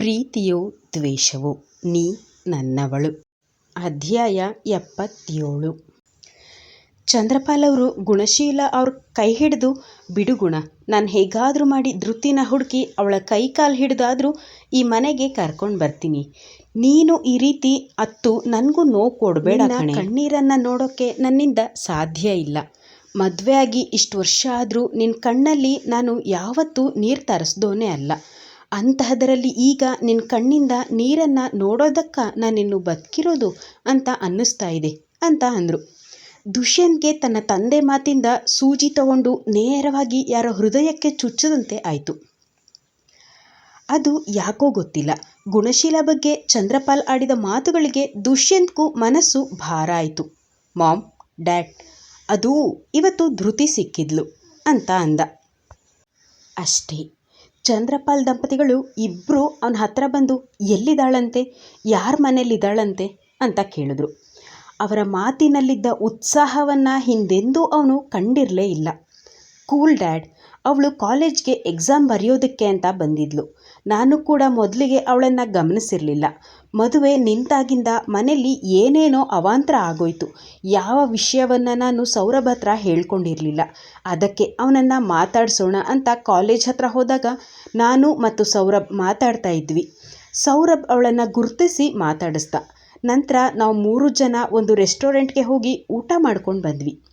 ಪ್ರೀತಿಯೋ ದ್ವೇಷವೋ ನೀ ನನ್ನವಳು. ಅಧ್ಯಾಯ ಎಪ್ಪತ್ತೇಳು. ಚಂದ್ರಪಾಲ್ ಅವರು ಗುಣಶೀಲ ಅವ್ರ ಕೈ ಹಿಡಿದು ಬಿಡುಗುಣ ನಾನು ಹೇಗಾದರೂ ಮಾಡಿ ಧೃತಿನ ಹುಡುಕಿ ಅವಳ ಕೈ ಕಾಲು ಹಿಡಿದಾದರೂ ಈ ಮನೆಗೆ ಕರ್ಕೊಂಡು ಬರ್ತೀನಿ. ನೀನು ಈ ರೀತಿ ಅತ್ತು ನನಗೂ ನೋವು ಕೊಡಬೇಡ ಕಣೆ. ಕಣ್ಣೀರನ್ನು ನೋಡೋಕ್ಕೆ ನನ್ನಿಂದ ಸಾಧ್ಯ ಇಲ್ಲ. ಮದುವೆ ಆಗಿ ಇಷ್ಟು ವರ್ಷ ಆದರೂ ನಿನ್ನ ಕಣ್ಣಲ್ಲಿ ನಾನು ಯಾವತ್ತೂ ನೀರು ತರಿಸ್ದೋನೇ ಅಲ್ಲ. ಅಂತಹದರಲ್ಲಿ ಈಗ ನಿನ್ನ ಕಣ್ಣಿಂದ ನೀರನ್ನು ನೋಡೋದಕ್ಕ ನಾನಿನ್ನು ಬದುಕಿರೋದು ಅಂತ ಅನ್ನಿಸ್ತಾ ಇದೆ ಅಂತ ಅಂದರು. ದುಷ್ಯಂತ್ಗೆ ತನ್ನ ತಂದೆ ಮಾತಿಂದ ಸೂಜಿ ತಗೊಂಡು ನೇರವಾಗಿ ಯಾರ ಹೃದಯಕ್ಕೆ ಚುಚ್ಚದಂತೆ ಆಯಿತು. ಅದು ಯಾಕೋ ಗೊತ್ತಿಲ್ಲ. ಗುಣಶೀಲ ಬಗ್ಗೆ ಚಂದ್ರಪಾಲ್ ಆಡಿದ ಮಾತುಗಳಿಗೆ ದುಷ್ಯಂತ್ಗೂ ಮನಸ್ಸು ಭಾರ ಆಯಿತು. ಮಾಮ್, ಡ್ಯಾಡ್, ಅದು ಇವತ್ತು ಧೃತಿ ಸಿಕ್ಕಿದ್ಲು ಅಂತ ಅಂದ. ಅಷ್ಟೇ. ಚಂದ್ರಪಾಲ್ ದಂಪತಿಗಳು ಇಬ್ಬರು ಅವನ ಹತ್ರ ಬಂದು ಎಲ್ಲಿದ್ದಾಳಂತೆ? ಯಾರ ಮನೇಲಿದ್ದಾಳಂತೆ ಅಂತ ಕೇಳಿದ್ರು. ಅವರ ಮಾತಿನಲ್ಲಿದ್ದ ಉತ್ಸಾಹವನ್ನು ಹಿಂದೆಂದೂ ಅವನು ಕಂಡಿರಲೇ ಇಲ್ಲ. ಕೂಲ್ ಡ್ಯಾಡ್, ಅವಳು ಕಾಲೇಜ್ಗೆ ಎಕ್ಸಾಮ್ ಬರೆಯೋದಕ್ಕೆ ಅಂತ ಬಂದಿದ್ಲು. ನಾನು ಕೂಡ ಮೊದಲಿಗೆ ಅವಳನ್ನು ಗಮನಿಸಿರಲಿಲ್ಲ. ಮದುವೆ ನಿಂತಾಗಿಂದ ಮನೆಯಲ್ಲಿ ಏನೇನೋ ಅವಾಂತರ ಆಗೋಯ್ತು. ಯಾವ ವಿಷಯವನ್ನು ನಾನು ಸೌರಭ್ ಹತ್ರ ಹೇಳ್ಕೊಂಡಿರಲಿಲ್ಲ. ಅದಕ್ಕೆ ಅವನನ್ನು ಮಾತಾಡಿಸೋಣ ಅಂತ ಕಾಲೇಜ್ ಹತ್ರ ಹೋದಾಗ ನಾನು ಮತ್ತು ಸೌರಭ್ ಮಾತಾಡ್ತಾ ಇದ್ವಿ. ಸೌರಭ್ ಅವಳನ್ನು ಗುರುತಿಸಿ ಮಾತಾಡಿಸ್ದ. ನಂತರ ನಾವು ಮೂರು ಜನ ಒಂದು ರೆಸ್ಟೋರೆಂಟ್ಗೆ ಹೋಗಿ ಊಟ ಮಾಡ್ಕೊಂಡು ಬಂದ್ವಿ.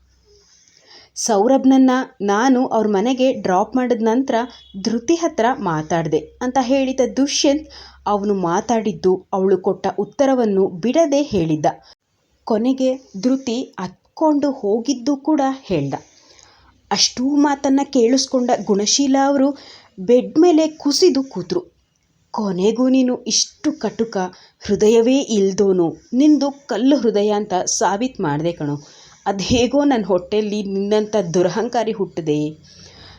ಸೌರಭ್ನನ್ನು ನಾನು ಅವ್ರ ಮನೆಗೆ ಡ್ರಾಪ್ ಮಾಡಿದ ನಂತರ ಧೃತಿ ಹತ್ರ ಮಾತಾಡಿದೆ ಅಂತ ಹೇಳಿದ ದುಷ್ಯಂತ್ ಅವನು ಮಾತಾಡಿದ್ದು ಅವಳು ಕೊಟ್ಟ ಉತ್ತರವನ್ನು ಬಿಡದೆ ಹೇಳಿದ್ದ. ಕೊನೆಗೆ ಧೃತಿ ಹತ್ಕೊಂಡು ಹೋಗಿದ್ದು ಕೂಡ ಹೇಳ್ದ. ಅಷ್ಟೂ ಮಾತನ್ನು ಕೇಳಿಸ್ಕೊಂಡ ಗುಣಶೀಲ ಅವರು ಬೆಡ್ ಮೇಲೆ ಕುಸಿದು ಕೂತರು. ಕೊನೆಗೂ ನೀನು ಇಷ್ಟು ಕಟುಕ, ಹೃದಯವೇ ಇಲ್ದೋನು, ನಿಂದು ಕಲ್ಲು ಹೃದಯ ಅಂತ ಸಾಬೀತು ಮಾಡಿದೆ ಕಣೋ. ಅದು ಹೇಗೋ ನನ್ನ ಹೊಟ್ಟೆಯಲ್ಲಿ ನಿನ್ನಂಥ ದುರಹಂಕಾರಿ ಹುಟ್ಟಿದೆ.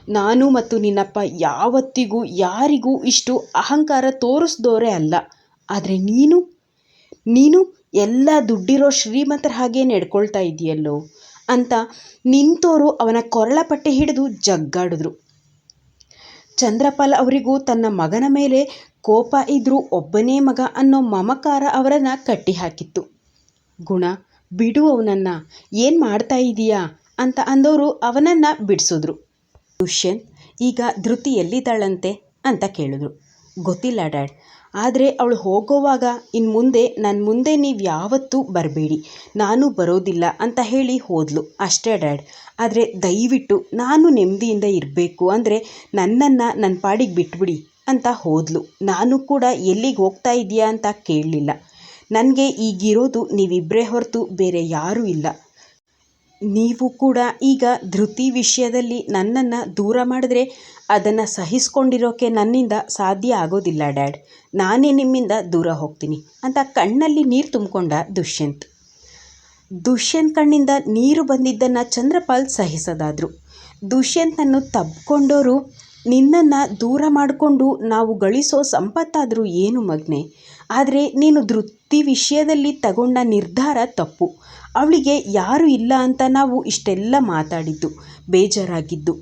ನಾನು ಮತ್ತು ನಿನ್ನಪ್ಪ ಯಾವತ್ತಿಗೂ, ಯಾರಿಗೂ ಇಷ್ಟು ಅಹಂಕಾರ ತೋರಿಸ್ದೋರೇ ಅಲ್ಲ. ಆದರೆ ನೀನು? ನೀನು ಎಲ್ಲ ದುಡ್ಡಿರೋ ಶ್ರೀಮಂತರ ಹಾಗೆ ನಡ್ಕೊಳ್ತಾ ಇದೆಯಲ್ಲೋ? ಅಂತ ನಿಂತೋರು ಅವನ ಕೊರಳ ಪಟ್ಟೆ ಹಿಡಿದು ಜಗ್ಗಾಡಿದ್ರು. ಚಂದ್ರಪಾಲ್ ಅವರಿಗೂ ತನ್ನ ಮಗನ ಮೇಲೆ ಕೋಪ ಇದ್ದರೂ ಒಬ್ಬನೇ ಮಗ ಅನ್ನೋ ಮಮಕಾರ ಅವರನ್ನು ಕಟ್ಟಿಹಾಕಿತ್ತು. ಗುಣ? ಬಿಡು ಅವನನ್ನು, ಏನು ಮಾಡ್ತಾ ಇದೀಯಾ? ಅಂತ ಅಂದವರು ಅವನನ್ನು ಬಿಡಿಸಿದ್ರು. ದುಷ್ಯಂತ್ ಈಗ ಧೃತಿ ಎಲ್ಲಿದ್ದಾಳಂತೆ ಅಂತ ಕೇಳಿದ್ರು. ಗೊತ್ತಿಲ್ಲ ಡ್ಯಾಡ್, ಆದರೆ ಅವಳು ಹೋಗೋವಾಗ ಇನ್ನು ಮುಂದೆ ನನ್ನ ಮುಂದೆ ನೀವು ಯಾವತ್ತೂ ಬರಬೇಡಿ, ನಾನು ಬರೋದಿಲ್ಲ ಅಂತ ಹೇಳಿ ಹೋದ್ಲು. ಅಷ್ಟೇ ಡ್ಯಾಡ್, ಆದರೆ ದಯವಿಟ್ಟು ನಾನು ನೆಮ್ಮದಿಯಿಂದ ಇರಬೇಕು ಅಂದರೆ ನನ್ನನ್ನು ನನ್ನ ಪಾಡಿಗೆ ಬಿಟ್ಬಿಡಿ ಅಂತ ಹೋದ್ಲು. ನಾನು ಕೂಡ ಎಲ್ಲಿಗೆ ಹೋಗ್ತಾ ಇದೆಯಾ ಅಂತ ಕೇಳಲಿಲ್ಲ. ನನಗೆ ಈಗಿರೋದು ನೀವಿಬ್ಬರೇ ಹೊರತು ಬೇರೆ ಯಾರೂ ಇಲ್ಲ. ನೀವು ಕೂಡ ಈಗ ಧೃತಿ ವಿಷಯದಲ್ಲಿ ನನ್ನನ್ನು ದೂರ ಮಾಡಿದ್ರೆ ಅದನ್ನು ಸಹಿಸ್ಕೊಂಡಿರೋಕೆ ನನ್ನಿಂದ ಸಾಧ್ಯ ಆಗೋದಿಲ್ಲ, ಡ್ಯಾಡ್. ನಾನೇ ನಿಮ್ಮಿಂದ ದೂರ ಹೋಗ್ತೀನಿ. ಅಂತ ಕಣ್ಣಲ್ಲಿ ನೀರು ತುಂಬಿಕೊಂಡ ದುಷ್ಯಂತ್. ದುಷ್ಯಂತ್ ಕಣ್ಣಿಂದ ನೀರು ಬಂದಿದ್ದನ್ನು ಚಂದ್ರಪಾಲ್ ಸಹಿಸೋದಾದರು. ದುಷ್ಯಂತನ್ನು ತಬ್ಕೊಂಡೋರು ನಿನ್ನನ್ನು ದೂರ ಮಾಡಿಕೊಂಡು ನಾವು ಗಳಿಸೋ ಸಂಪತ್ತಾದರೂ ಏನು ಮಗನೆ? ಆದರೆ ನೀನು ಧೃತಿ ವಿಷಯದಲ್ಲಿ ತಗೊಂಡ ನಿರ್ಧಾರ ತಪ್ಪು. ಅವಳಿಗೆ ಯಾರು ಇಲ್ಲ ಅಂತ ನಾವು ಇಷ್ಟೆಲ್ಲ ಮಾತಾಡಿದ್ದು, ಬೇಜಾರಾಗಿದ್ದು.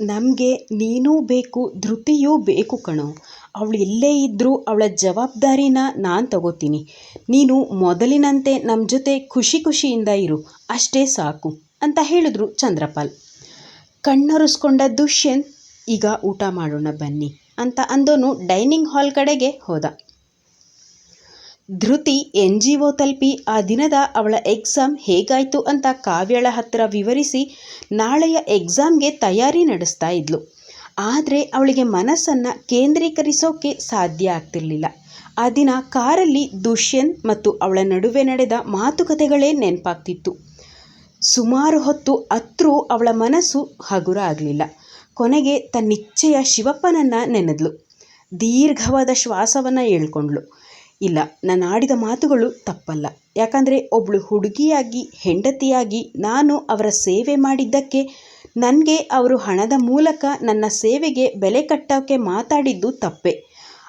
ನಮಗೆ ನೀನೂ ಬೇಕು ಧೃತಿಯೂ ಬೇಕು ಕಣೋ. ಅವಳು ಎಲ್ಲೇ ಇದ್ದರೂ ಅವಳ ಜವಾಬ್ದಾರಿನ ನಾನು ತಗೋತೀನಿ. ನೀನು ಮೊದಲಿನಂತೆ ನಮ್ಮ ಜೊತೆ ಖುಷಿ ಖುಷಿಯಿಂದ ಇರು, ಅಷ್ಟೇ ಸಾಕು, ಅಂತ ಹೇಳಿದ್ರು ಚಂದ್ರಪಾಲ್. ಕಣ್ಣರುಸ್ಕೊಂಡ ದುಷ್ಯಂತ್ ಈಗ ಊಟ ಮಾಡೋಣ ಬನ್ನಿ ಅಂತ ಅಂದೋನು ಡೈನಿಂಗ್ ಹಾಲ್ ಕಡೆಗೆ ಹೋದ. ಧೃತಿ ಎನ್ ಜಿ ಒ ತಲುಪಿ ಆ ದಿನದ ಅವಳ ಎಕ್ಸಾಮ್ ಹೇಗಾಯಿತು ಅಂತ ಕಾವ್ಯಳ ಹತ್ತಿರ ವಿವರಿಸಿ ನಾಳೆಯ ಎಕ್ಸಾಮ್ಗೆ ತಯಾರಿ ನಡೆಸ್ತಾ ಇದ್ಲು. ಆದರೆ ಅವಳಿಗೆ ಮನಸ್ಸನ್ನು ಕೇಂದ್ರೀಕರಿಸೋಕೆ ಸಾಧ್ಯ ಆಗ್ತಿರ್ಲಿಲ್ಲ. ಆ ದಿನ ಕಾರಲ್ಲಿ ದುಷ್ಯಂತ್ ಮತ್ತು ಅವಳ ನಡುವೆ ನಡೆದ ಮಾತುಕತೆಗಳೇ ನೆನಪಾಗ್ತಿತ್ತು. ಸುಮಾರು ಹೊತ್ತು ಅತ್ರೂ ಅವಳ ಮನಸ್ಸು ಹಗುರ ಆಗಲಿಲ್ಲ ಕೊನೆಗೆ ತನ್ನಿಚ್ಛೆಯ ಶಿವಪ್ಪನನ್ನು ನೆನೆದ್ಲು. ದೀರ್ಘವಾದ ಶ್ವಾಸವನ್ನು ಹೇಳ್ಕೊಂಡ್ಳು. ಇಲ್ಲ, ನಾನು ಆಡಿದ ಮಾತುಗಳು ತಪ್ಪಲ್ಲ. ಯಾಕಂದರೆ ಒಬ್ಬಳು ಹುಡುಗಿಯಾಗಿ, ಹೆಂಡತಿಯಾಗಿ ನಾನು ಅವರ ಸೇವೆ ಮಾಡಿದ್ದಕ್ಕೆ ನನಗೆ ಅವರು ಹಣದ ಮೂಲಕ ನನ್ನ ಸೇವೆಗೆ ಬೆಲೆ ಕಟ್ಟೋಕ್ಕೆ ಮಾತಾಡಿದ್ದು ತಪ್ಪೆ.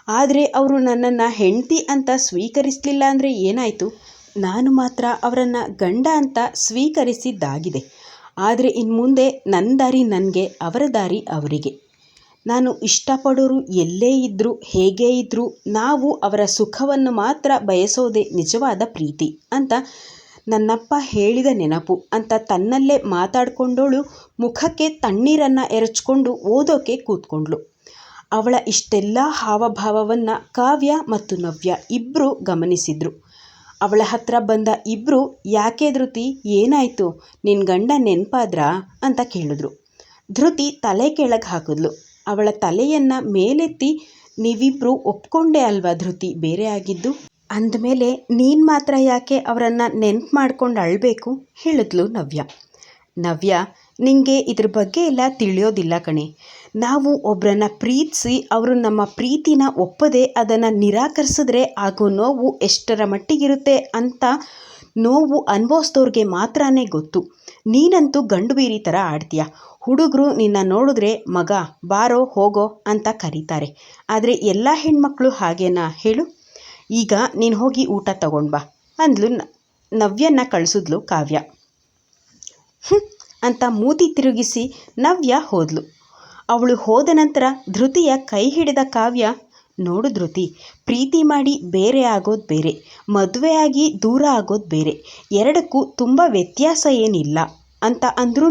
ಆದರೆ ಅವರು ನನ್ನನ್ನು ಹೆಂಡತಿ ಅಂತ ಸ್ವೀಕರಿಸಲಿಲ್ಲ ಅಂದರೆ ಏನಾಯಿತು? ನಾನು ಮಾತ್ರ ಅವರನ್ನು ಗಂಡ ಅಂತ ಸ್ವೀಕರಿಸಿದ್ದಾಗಿದೆ. ಆದರೆ ಇನ್ನು ಮುಂದೆ ನನ್ನ ದಾರಿ ನನಗೆ, ಅವರ ದಾರಿ ಅವರಿಗೆ. ನಾನು ಇಷ್ಟಪಡೋರು ಎಲ್ಲೇ ಇದ್ದರೂ ಹೇಗೇ ಇದ್ದರೂ ನಾವು ಅವರ ಸುಖವನ್ನು ಮಾತ್ರ ಬಯಸೋದೇ ನಿಜವಾದ ಪ್ರೀತಿ ಅಂತ ನನ್ನಪ್ಪ ಹೇಳಿದ ನೆನಪು ಅಂತ ತನ್ನಲ್ಲೇ ಮಾತಾಡ್ಕೊಂಡೋಳು, ಮುಖಕ್ಕೆ ತಣ್ಣೀರನ್ನು ಎರಚ್ಕೊಂಡು ಓದೋಕೆ ಕೂತ್ಕೊಂಡ್ಳು. ಅವಳ ಇಷ್ಟೆಲ್ಲ ಹಾವಭಾವವನ್ನು ಕಾವ್ಯ ಮತ್ತು ನವ್ಯ ಇಬ್ಬರು ಗಮನಿಸಿದ್ರು. ಅವಳ ಹತ್ರ ಬಂದ ಇಬ್ಬರು ಯಾಕೆ ಧೃತಿ, ಏನಾಯಿತು? ನಿನ್ನ ಗಂಡ ನೆನಪಾದ್ರಾ? ಅಂತ ಕೇಳಿದ್ರು. ಧೃತಿ ತಲೆ ಕೆಳಗೆ ಹಾಕಿದ್ಲು. ಅವಳ ತಲೆಯನ್ನು ಮೇಲೆತ್ತಿ, ನೀವಿಬ್ರು ಒಪ್ಕೊಂಡೆ ಅಲ್ವಾ ಧೃತಿ? ಬೇರೆ ಆಗಿದ್ದು? ಅಂದಮೇಲೆ ನೀನು ಮಾತ್ರ ಯಾಕೆ ಅವರನ್ನು ನೆನ್ಪು ಮಾಡ್ಕೊಂಡು ಅಳಬೇಕು? ಹೇಳಿದ್ಲು ನವ್ಯ. ನವ್ಯ, ನಿಂಗೆ ಇದ್ರ ಬಗ್ಗೆ ಎಲ್ಲ ತಿಳಿಯೋದಿಲ್ಲ ಕಣೆ. ನಾವು ಒಬ್ಬರನ್ನ ಪ್ರೀತಿಸಿ ಅವರು ನಮ್ಮ ಪ್ರೀತಿನ ಒಪ್ಪದೆ ಅದನ್ನು ನಿರಾಕರಿಸಿದ್ರೆ ಆಗೋ ನೋವು ಎಷ್ಟರ ಮಟ್ಟಿಗಿರುತ್ತೆ ಅಂತ ನೋವು ಅನುಭವಿಸ್ದವ್ರಿಗೆ ಮಾತ್ರನೇ ಗೊತ್ತು. ನೀನಂತೂ ಗಂಡು ಬೀರಿ ಥರ ಆಡ್ತೀಯ. ಹುಡುಗರು ನಿನ್ನ ನೋಡಿದ್ರೆ, ಮಗ, ಬಾರೋ, ಹೋಗೋ ಅಂತ ಕರೀತಾರೆ. ಆದರೆ ಎಲ್ಲ ಹೆಣ್ಮಕ್ಳು ಹಾಗೇನಾ ಹೇಳು? ಈಗ ನೀನು ಹೋಗಿ ಊಟ ತಗೊಂಡು ಬಾ ಅಂದ್ಲು ನವ್ಯನ ಕಳಿಸಿದ್ಲು ಕಾವ್ಯ. ಅಂತ ಮೂತಿ ತಿರುಗಿಸಿ ನವ್ಯ ಹೋದ್ಲು. ಅವಳು ಹೋದ ನಂತರ ಧೃತಿಯ ಕೈ ಹಿಡಿದ ಕಾವ್ಯ, ನೋಡು ಧೃತಿ, ಪ್ರೀತಿ ಮಾಡಿ ಬೇರೆ ಆಗೋದು ಬೇರೆ, ಮದುವೆಯಾಗಿ ದೂರ ಆಗೋದು ಬೇರೆ, ಎರಡಕ್ಕೂ ತುಂಬ ವ್ಯತ್ಯಾಸ ಏನಿಲ್ಲ. ಅಂತ ಅಂದ್ರೂ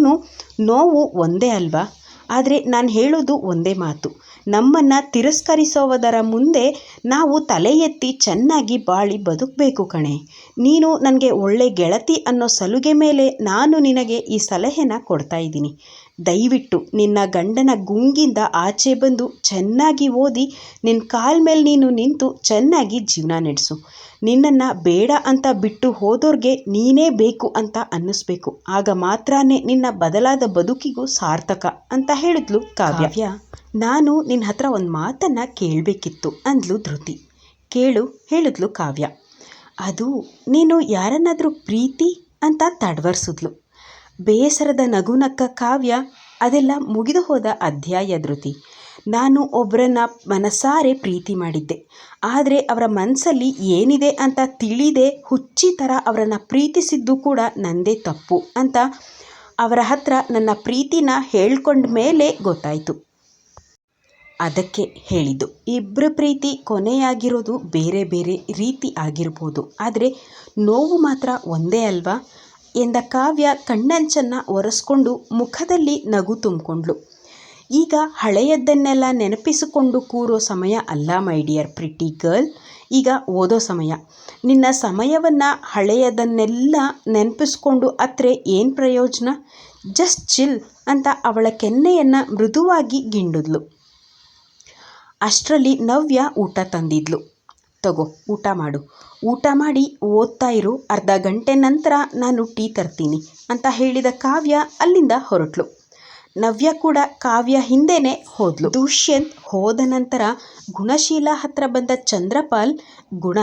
ನೋವು ಒಂದೇ ಅಲ್ವಾ? ಆದರೆ ನಾನು ಹೇಳೋದು ಒಂದೇ ಮಾತು. ನಮ್ಮನ್ನು ತಿರಸ್ಕರಿಸೋದರ ಮುಂದೆ ನಾವು ತಲೆ ಎತ್ತಿ ಚೆನ್ನಾಗಿ ಬಾಳಿ ಬದುಕಬೇಕು ಕಣೆ. ನೀನು ನನಗೆ ಒಳ್ಳೆ ಗೆಳತಿ ಅನ್ನೋ ಸಲುಗೆ ಮೇಲೆ ನಾನು ನಿನಗೆ ಈ ಸಲಹೆನ ಕೊಡ್ತಾ ಇದ್ದೀನಿ. ದಯವಿಟ್ಟು ನಿನ್ನ ಗಂಡನ ಗುಂಗಿಂದ ಆಚೆ ಬಂದು ಚೆನ್ನಾಗಿ ಓದಿ ನಿನ್ನ ಕಾಲ ಮೇಲೆ ನೀನು ನಿಂತು ಚೆನ್ನಾಗಿ ಜೀವನ ನಡೆಸು. ನಿನ್ನನ್ನು ಬೇಡ ಅಂತ ಬಿಟ್ಟು ಹೋದೋರಿಗೆ ನೀನೇ ಬೇಕು ಅಂತ ಅನ್ನಿಸ್ಬೇಕು. ಆಗ ಮಾತ್ರನೇ ನಿನ್ನ ಬದಲಾದ ಬದುಕಿಗೂ ಸಾರ್ಥಕ ಅಂತ ಹೇಳಿದ್ಲು ಕಾವ್ಯ. ನಾನು ನಿನ್ನ ಹತ್ರ ಒಂದು ಮಾತನ್ನು ಕೇಳಬೇಕಿತ್ತು ಅಂದ್ಲು ಧೃತಿ. ಕೇಳು ಹೇಳಿದ್ಲು ಕಾವ್ಯ. ಅದು ನೀನು ಯಾರನ್ನಾದರೂ ಪ್ರೀತಿ ಅಂತ ತಡವರ್ಸಿದ್ಲು. ಬೇಸರದ ನಗುನಕ್ಕ ಕಾವ್ಯ ಅದೆಲ್ಲ ಮುಗಿದು ಹೋದ ಅಧ್ಯಾಯ ಧೃತಿ. ನಾನು ಒಬ್ಬರನ್ನ ಮನಸಾರೆ ಪ್ರೀತಿ ಮಾಡಿದ್ದೆ. ಆದರೆ ಅವರ ಮನಸ್ಸಲ್ಲಿ ಏನಿದೆ ಅಂತ ತಿಳಿದೆ, ಹುಚ್ಚಿ ಥರ ಅವರನ್ನು ಪ್ರೀತಿಸಿದ್ದು ಕೂಡ ನಂದೇ ತಪ್ಪು ಅಂತ ಅವರ ಹತ್ರ ನನ್ನ ಪ್ರೀತಿನ ಹೇಳ್ಕೊಂಡ ಮೇಲೆ ಗೊತ್ತಾಯಿತು. ಅದಕ್ಕೆ ಹೇಳಿದ್ದು ಇಬ್ಬರ ಪ್ರೀತಿ ಕೊನೆಯಾಗಿರೋದು ಬೇರೆ ಬೇರೆ ರೀತಿ ಆಗಿರ್ಬೋದು. ಆದರೆ ನೋವು ಮಾತ್ರ ಒಂದೇ ಅಲ್ವಾ? ಎಂದ ಕಾವ್ಯ ಕಣ್ಣಂಚನ್ನು ಒರೆಸ್ಕೊಂಡು ಮುಖದಲ್ಲಿ ನಗು ತುಂಬಿಕೊಂಡ್ಳು. ಈಗ ಹಳೆಯದ್ದನ್ನೆಲ್ಲ ನೆನಪಿಸಿಕೊಂಡು ಕೂರೋ ಸಮಯ ಅಲ್ಲ ಮೈ ಡಿಯರ್ ಪ್ರಿಟಿ ಗರ್ಲ್ ಈಗ ಓದೋ ಸಮಯ. ನಿನ್ನ ಸಮಯವನ್ನು ಹಳೆಯದನ್ನೆಲ್ಲ ನೆನಪಿಸ್ಕೊಂಡು ಅತ್ರೆ ಏನು ಪ್ರಯೋಜನ? ಜಸ್ಟ್ ಚಿಲ್ ಅಂತ ಅವಳ ಕೆನ್ನೆಯನ್ನು ಮೃದುವಾಗಿ ಗಿಂಡಿದ್ಲು. ಅಷ್ಟರಲ್ಲಿ ನವ್ಯ ಊಟ ತಂದಿದ್ಲು. ತಗೋ, ಊಟ ಮಾಡು. ಊಟ ಮಾಡಿ ಓದ್ತಾ ಇರು. ಅರ್ಧ ಗಂಟೆ ನಂತರ ನಾನು ಟೀ ತರ್ತೀನಿ ಅಂತ ಹೇಳಿದ ಕಾವ್ಯ ಅಲ್ಲಿಂದ ಹೊರಟ್ಲು. ನವ್ಯ ಕೂಡ ಕಾವ್ಯ ಹಿಂದೆನೆ ಹೋದ್ಲು. ದುಷ್ಯಂತ್ ಹೋದ ನಂತರ ಗುಣಶೀಲ ಹತ್ರ ಬಂದ ಚಂದ್ರಪಾಲ್, ಗುಣ,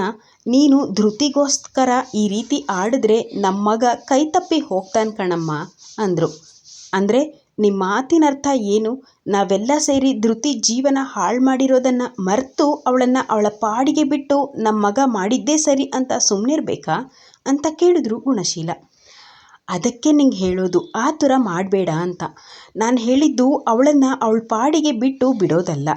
ನೀನು ಧೃತಿಗೋಸ್ಕರ ಈ ರೀತಿ ಆಡಿದ್ರೆ ನಮ್ಮ ಮಗ ಕೈ ತಪ್ಪಿ ಹೋಗ್ತಾನೆ ಕಣಮ್ಮ ಅಂದರು. ಅಂದರೆ ನಿಮ್ಮ ಮಾತಿನ ಅರ್ಥ ಏನು? ನಾವೆಲ್ಲ ಸೇರಿ ಧೃತಿ ಜೀವನ ಹಾಳು ಮಾಡಿರೋದನ್ನು ಮರೆತು ಅವಳನ್ನು ಅವಳ ಪಾಡಿಗೆ ಬಿಟ್ಟು ನಮ್ಮ ಮಗ ಮಾಡಿದ್ದೇ ಸರಿ ಅಂತ ಸುಮ್ಮನಿರ್ಬೇಕಾ ಅಂತ ಕೇಳಿದ್ರು ಗುಣಶೀಲ. ಅದಕ್ಕೆ ನಿಂಗೆ ಹೇಳೋದು ಆ ಥರ ಮಾಡಬೇಡ ಅಂತ. ನಾನು ಹೇಳಿದ್ದು ಅವಳನ್ನು ಅವಳ ಪಾಡಿಗೆ ಬಿಟ್ಟು ಬಿಡೋದಲ್ಲ.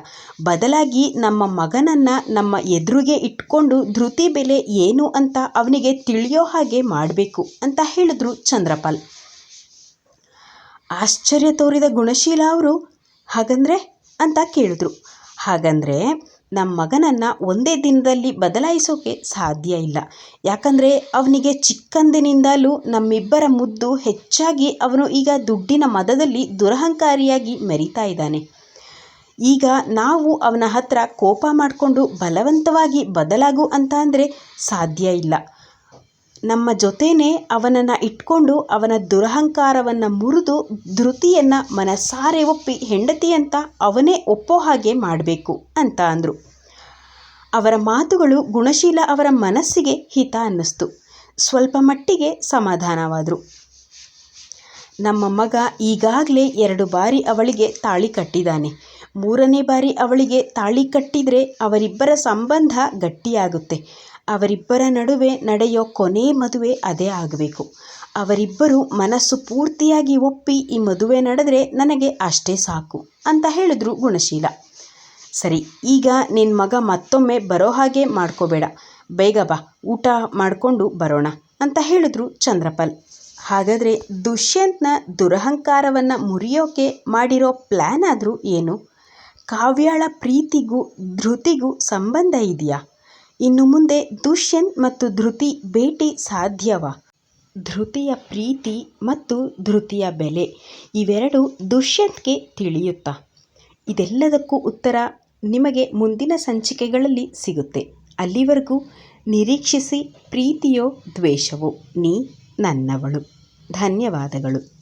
ಬದಲಾಗಿ ನಮ್ಮ ಮಗನನ್ನು ನಮ್ಮ ಎದುರಿಗೆ ಇಟ್ಕೊಂಡು ಧೃತಿ ಬೆಲೆ ಏನು ಅಂತ ಅವನಿಗೆ ತಿಳಿಯೋ ಹಾಗೆ ಮಾಡಬೇಕು ಅಂತ ಹೇಳಿದ್ರು ಚಂದ್ರಪಾಲ್. ಆಶ್ಚರ್ಯ ತೋರಿದ ಗುಣಶೀಲ ಅವರು, ಹಾಗಂದ್ರೆ? ಅಂತ ಕೇಳಿದ್ರು. ಹಾಗಂದರೆ ನಮ್ಮ ಮಗನನ್ನು ಒಂದೇ ದಿನದಲ್ಲಿ ಬದಲಾಯಿಸೋಕೆ ಸಾಧ್ಯ ಇಲ್ಲ. ಯಾಕಂದರೆ ಅವನಿಗೆ ಚಿಕ್ಕಂದಿನಿಂದಲೂ ನಮ್ಮಿಬ್ಬರ ಮುದ್ದು ಹೆಚ್ಚಾಗಿ ಅವನು ಈಗ ದುಡ್ಡಿನ ಮದದಲ್ಲಿ ದುರಹಂಕಾರಿಯಾಗಿ ಮೆರಿತಾ ಇದ್ದಾನೆ. ಈಗ ನಾವು ಅವನ ಹತ್ರ ಕೋಪ ಮಾಡಿಕೊಂಡು ಬಲವಂತವಾಗಿ ಬದಲಾಗು ಅಂತ ಅಂದರೆ ಸಾಧ್ಯ ಇಲ್ಲ. ನಮ್ಮ ಜೊತೆನೇ ಅವನನ್ನು ಇಟ್ಕೊಂಡು ಅವನ ದುರಹಂಕಾರವನ್ನು ಮುರಿದು ಧೃತಿಯನ್ನು ಮನಸಾರೆ ಒಪ್ಪಿ ಹೆಂಡತಿ ಅಂತ ಅವನೇ ಒಪ್ಪೋ ಹಾಗೆ ಮಾಡಬೇಕು ಅಂತ ಅಂದರು. ಅವರ ಮಾತುಗಳು ಗುಣಶೀಲ ಅವರ ಮನಸ್ಸಿಗೆ ಹಿತ ಅನ್ನಿಸ್ತು. ಸ್ವಲ್ಪ ಮಟ್ಟಿಗೆ ಸಮಾಧಾನವಾದರು. ನಮ್ಮ ಮಗ ಈಗಾಗಲೇ ಎರಡು ಬಾರಿ ಅವಳಿಗೆ ತಾಳಿ ಕಟ್ಟಿದ್ದಾನೆ ಮೂರನೇ ಬಾರಿ ಅವಳಿಗೆ ತಾಳಿ ಕಟ್ಟಿದರೆ ಅವರಿಬ್ಬರ ಸಂಬಂಧ ಗಟ್ಟಿಯಾಗುತ್ತೆ. ಅವರಿಬ್ಬರ ನಡುವೆ ನಡೆಯೋ ಕೊನೆ ಮದುವೆ ಅದೇ ಆಗಬೇಕು. ಅವರಿಬ್ಬರು ಮನಸ್ಸು ಪೂರ್ತಿಯಾಗಿ ಒಪ್ಪಿ ಈ ಮದುವೆ ನಡೆದರೆ ನನಗೆ ಅಷ್ಟೇ ಸಾಕು ಅಂತ ಹೇಳಿದ್ರು ಗುಣಶೀಲ. ಸರಿ, ಈಗ ನಿನ್ನ ಮಗ ಮತ್ತೊಮ್ಮೆ ಬರೋ ಹಾಗೆ ಮಾಡ್ಕೋಬೇಡ. ಬೇಗ ಬಾ, ಊಟ ಮಾಡಿಕೊಂಡು ಬರೋಣ ಅಂತ ಹೇಳಿದ್ರು ಚಂದ್ರಪಾಲ್. ಹಾಗಾದರೆ ದುಷ್ಯಂತ್ನ ದುರಹಂಕಾರವನ್ನು ಮುರಿಯೋಕೆ ಮಾಡಿರೋ ಪ್ಲ್ಯಾನ್ ಆದರೂ ಏನು? ಕಾವ್ಯಾಳ ಪ್ರೀತಿಗೂ ಧೃತಿಗೂ ಸಂಬಂಧ ಇದೆಯಾ? ಇನ್ನು ಮುಂದೆ ದುಷ್ಯಂತ್ ಮತ್ತು ಧೃತಿ ಭೇಟಿ ಸಾಧ್ಯವ. ಧೃತಿಯ ಪ್ರೀತಿ ಮತ್ತು ಧೃತಿಯ ಬೆಲೆ ಇವೆರಡು ದುಷ್ಯಂತ್ಗೆ ತಿಳಿಯುತ್ತಾ. ಇದೆಲ್ಲದಕ್ಕೂ ಉತ್ತರ ನಿಮಗೆ ಮುಂದಿನ ಸಂಚಿಕೆಗಳಲ್ಲಿ ಸಿಗುತ್ತೆ. ಅಲ್ಲಿವರೆಗೂ ನಿರೀಕ್ಷಿಸಿ ಪ್ರೀತಿಯೋ ದ್ವೇಷವೋ, ನೀ ನನ್ನವಳು. ಧನ್ಯವಾದಗಳು.